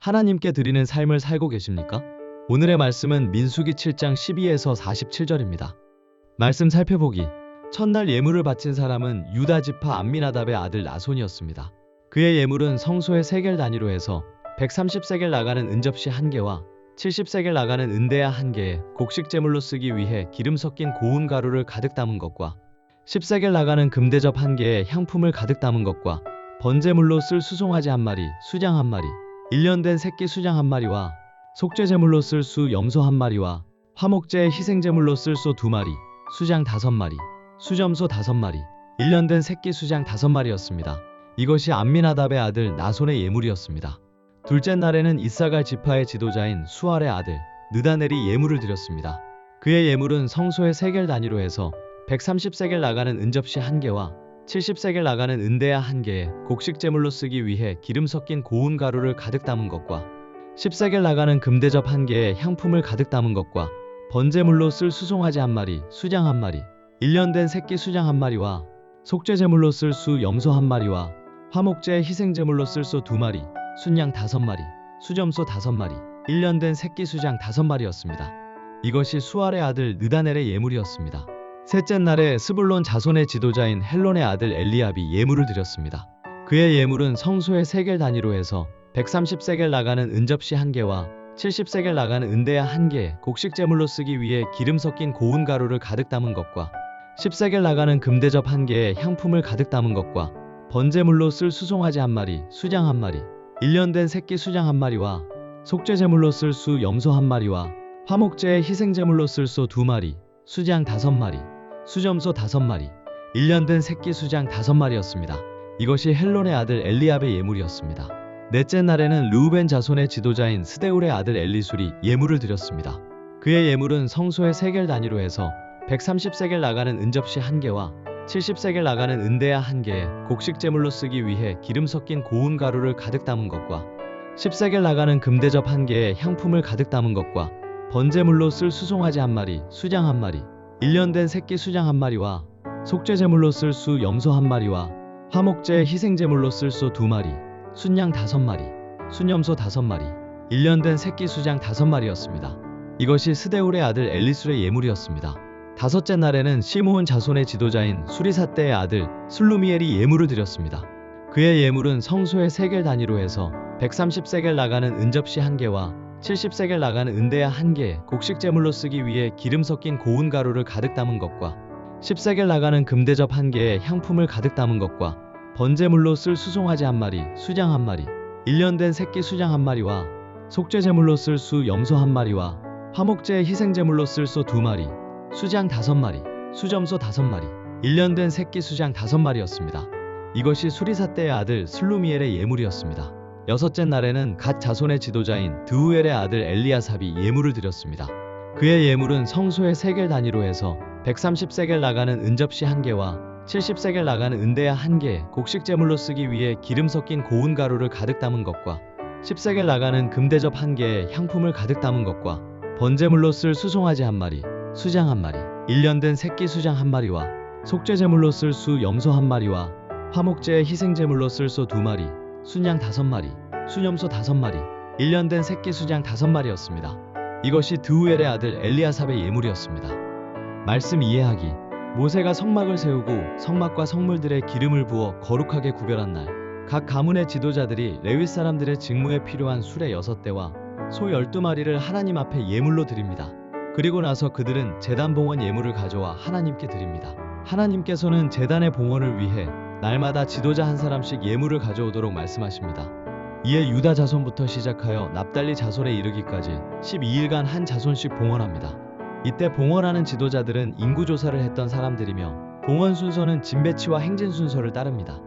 하나님께 드리는 삶을 살고 계십니까? 오늘의 말씀은 민수기 7장 12에서 47절입니다. 말씀 살펴보기. 첫날 예물을 바친 사람은 유다 지파 암미나답의 아들 나손이었습니다. 그의 예물은 성소의 세겔 단위로 해서 130세겔 나가는 은접시 한 개와 70세겔 나가는 은대야 한 개에 곡식 제물로 쓰기 위해 기름 섞인 고운 가루를 가득 담은 것과 10세겔 나가는 금대접 한 개에 향품을 가득 담은 것과 번제물로 쓸 수송아지 한 마리, 수장 한 마리, 1년 된 새끼 수장 한 마리와 속죄 제물로 쓸 수 염소 한 마리와 화목제 희생 제물로 쓸 소 두 마리, 수장 다섯 마리, 수점소 다섯 마리, 1년 된 새끼 수장 다섯 마리였습니다. 이것이 암미나답의 아들 나손의 예물이었습니다. 둘째 날에는 이사갈 지파의 지도자인 수알의 아들 느다넬이 예물을 드렸습니다. 그의 예물은 성소의 세겔 단위로 해서 130세겔 나가는 은접시 한 개와 70세겔 나가는 은대야 한 개에 곡식 제물로 쓰기 위해 기름 섞인 고운 가루를 가득 담은 것과 10세겔 나가는 금대접 한 개에 향품을 가득 담은 것과 번제물로 쓸 수송아지 한 마리, 수장 한 마리, 1년 된 새끼 수장 한 마리와 속죄 제물로 쓸 수 염소 한 마리와 화목제 희생 제물로 쓸 소 두 마리, 순양 다섯 마리, 수점소 다섯 마리, 1년 된 새끼 수장 다섯 마리였습니다. 이것이 수알의 아들 느다넬의 예물이었습니다. 셋째 날에 스불론 자손의 지도자인 헬론의 아들 엘리압이 예물을 드렸습니다. 그의 예물은 성소의 세겔 단위로 해서 130세겔 나가는 은접시 한 개와 70세겔 나가는 은대야 한 개에 곡식 제물로 쓰기 위해 기름 섞인 고운 가루를 가득 담은 것과 10세겔 나가는 금대접 한 개에 향품을 가득 담은 것과 번제물로 쓸 수송아지 한 마리, 수장 한 마리, 1년 된 새끼 수장 한 마리와 속죄 제물로 쓸 수 염소 한 마리와 화목제의 희생 제물로 쓸 소 두 마리, 수장 다섯 마리, 수점소 다섯 마리, 1년 된 새끼 수장 다섯 마리였습니다. 이것이 헬론의 아들 엘리압의 예물이었습니다. 넷째 날에는 르우벤 자손의 지도자인 스데울의 아들 엘리술이 예물을 드렸습니다. 그의 예물은 성소의 세겔 단위로 해서 130세겔 나가는 은접시 한 개와 70세겔 나가는 은대야 한 개에 곡식 제물로 쓰기 위해 기름 섞인 고운 가루를 가득 담은 것과 10세겔 나가는 금대접 한 개에 향품을 가득 담은 것과 번제물로 쓸 수송아지 한 마리, 수장 한 마리, 1년 된 새끼 수장 한 마리와 속죄 제물로 쓸 수 염소 한 마리와 화목제 희생 제물로 쓸소두 마리, 순양 다섯 마리, 순염소 다섯 마리, 1년 된 새끼 수장 다섯 마리였습니다. 이것이 스데울의 아들 엘리술의 예물이었습니다. 다섯째 날에는 시므온 자손의 지도자인 수리사떼의 아들 슬루미엘이 예물을 드렸습니다. 그의 예물은 성소의 세겔 단위로 해서 130세겔 나가는 은접시 한 개와 70세겔 나가는 은대야 한 개에 곡식 제물로 쓰기 위해 기름 섞인 고운 가루를 가득 담은 것과 10세겔 나가는 금대접 한 개에 향품을 가득 담은 것과 번제물로 쓸 수송아지 한 마리, 수장 한 마리, 1년 된 새끼 수장 한 마리와 속죄 제물로 쓸 수 염소 한 마리와 화목제 희생 제물로 쓸 소 두 마리, 수장 다섯 마리, 수점소 다섯 마리, 1년 된 새끼 수장 다섯 마리였습니다. 이것이 수리사떼의 아들 슬루미엘의 예물이었습니다. 여섯째 날에는 갓 자손의 지도자인 드우엘의 아들 엘리아삽이 예물을 드렸습니다. 그의 예물은 성소의 세겔 단위로 해서 130세겔 나가는 은접시 한 개와 70세겔 나가는 은대야 한 개에 곡식 제물로 쓰기 위해 기름 섞인 고운 가루를 가득 담은 것과 10세겔 나가는 금대접 한 개에 향품을 가득 담은 것과 번제물로 쓸 수송아지 한 마리, 수장 한 마리, 1년 된 새끼 수장 한 마리와 속죄 제물로 쓸 수 염소 한 마리와 화목제의 희생 제물로 쓸 소 두 마리, 순양 다섯 마리, 수염소 다섯 마리, 1년 된 새끼 수장 다섯 마리였습니다. 이것이 드우엘의 아들 엘리아삽의 예물이었습니다. 말씀 이해하기. 모세가 성막을 세우고 성막과 성물들의 기름을 부어 거룩하게 구별한 날, 각 가문의 지도자들이 레위 사람들의 직무에 필요한 수레 여섯 대와 소 열두 마리를 하나님 앞에 예물로 드립니다. 그리고 나서 그들은 재단 봉헌 예물을 가져와 하나님께 드립니다. 하나님께서는 재단의 봉헌을 위해 날마다 지도자 한 사람씩 예물을 가져오도록 말씀하십니다. 이에 유다 자손부터 시작하여 납달리 자손에 이르기까지 12일간 한 자손씩 봉헌합니다. 이때 봉헌하는 지도자들은 인구 조사를 했던 사람들이며 봉헌 순서는 진배치와 행진 순서를 따릅니다.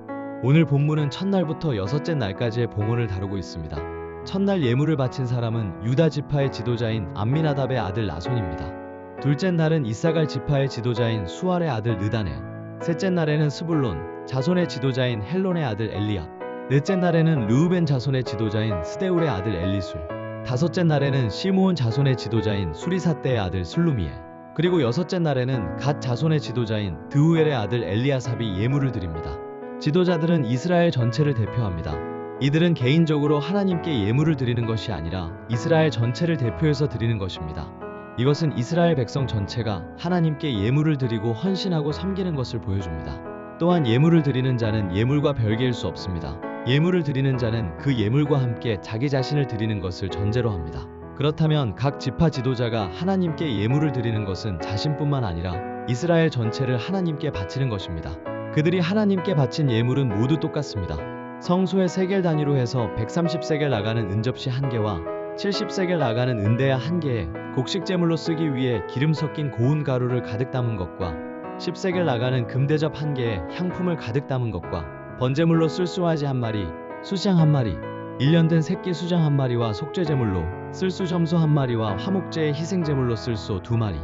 오늘 본문은 첫날부터 여섯째 날까지의 봉헌을 다루고 있습니다. 첫날 예물을 바친 사람은 유다 지파의 지도자인 암미나답의 아들 나손입니다. 둘째 날은 이사갈 지파의 지도자인 수알의 아들 느다넬, 셋째 날에는 스불론, 자손의 지도자인 헬론의 아들 엘리압, 넷째 날에는 르우벤 자손의 지도자인 스데울의 아들 엘리술, 다섯째 날에는 시므온 자손의 지도자인 수리사떼의 아들 슬루미엘, 그리고 여섯째 날에는 갓 자손의 지도자인 드우엘의 아들 엘리아삽이 예물을 드립니다. 지도자들은 이스라엘 전체를 대표합니다. 이들은 개인적으로 하나님께 예물을 드리는 것이 아니라 이스라엘 전체를 대표해서 드리는 것입니다. 이것은 이스라엘 백성 전체가 하나님께 예물을 드리고 헌신하고 섬기는 것을 보여줍니다. 또한 예물을 드리는 자는 예물과 별개일 수 없습니다. 예물을 드리는 자는 그 예물과 함께 자기 자신을 드리는 것을 전제로 합니다. 그렇다면 각 지파 지도자가 하나님께 예물을 드리는 것은 자신뿐만 아니라 이스라엘 전체를 하나님께 바치는 것입니다. 그들이 하나님께 바친 예물은 모두 똑같습니다. 성소의 세겔 단위로 해서 130세겔 나가는 은접시 한 개와 70세겔 나가는 은대야 한 개에 곡식 제물로 쓰기 위해 기름 섞인 고운 가루를 가득 담은 것과 10세겔 나가는 금대접 한 개에 향품을 가득 담은 것과 번제물로 쓸 수화지 한 마리, 수장 한 마리, 1년 된 새끼 수장 한 마리와 속죄 제물로 쓸수 점소 한 마리와 화목제의 희생 제물로 쓸소 두 마리,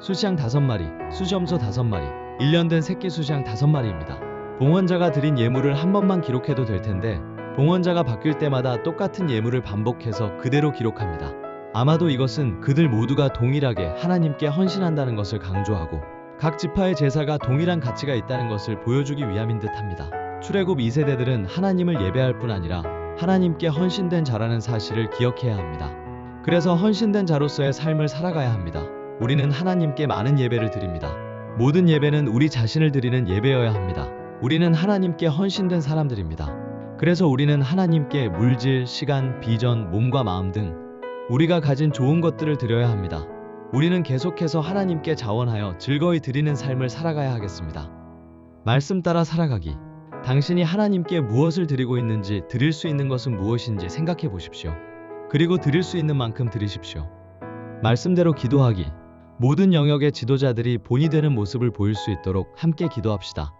수장 다섯 마리, 수점소 다섯 마리, 1년 된 새끼 수장 다섯 마리입니다. 봉헌자가 드린 예물을 한 번만 기록해도 될 텐데 봉헌자가 바뀔 때마다 똑같은 예물을 반복해서 그대로 기록합니다. 아마도 이것은 그들 모두가 동일하게 하나님께 헌신한다는 것을 강조하고 각 지파의 제사가 동일한 가치가 있다는 것을 보여주기 위함인 듯합니다. 출애굽 2세대들은 하나님을 예배할 뿐 아니라 하나님께 헌신된 자라는 사실을 기억해야 합니다. 그래서 헌신된 자로서의 삶을 살아가야 합니다. 우리는 하나님께 많은 예배를 드립니다. 모든 예배는 우리 자신을 드리는 예배여야 합니다. 우리는 하나님께 헌신된 사람들입니다. 그래서 우리는 하나님께 물질, 시간, 비전, 몸과 마음 등 우리가 가진 좋은 것들을 드려야 합니다. 우리는 계속해서 하나님께 자원하여 즐거이 드리는 삶을 살아가야 하겠습니다. 말씀 따라 살아가기. 당신이 하나님께 무엇을 드리고 있는지 드릴 수 있는 것은 무엇인지 생각해 보십시오. 그리고 드릴 수 있는 만큼 드리십시오. 말씀대로 기도하기. 모든 영역의 지도자들이 본이 되는 모습을 보일 수 있도록 함께 기도합시다.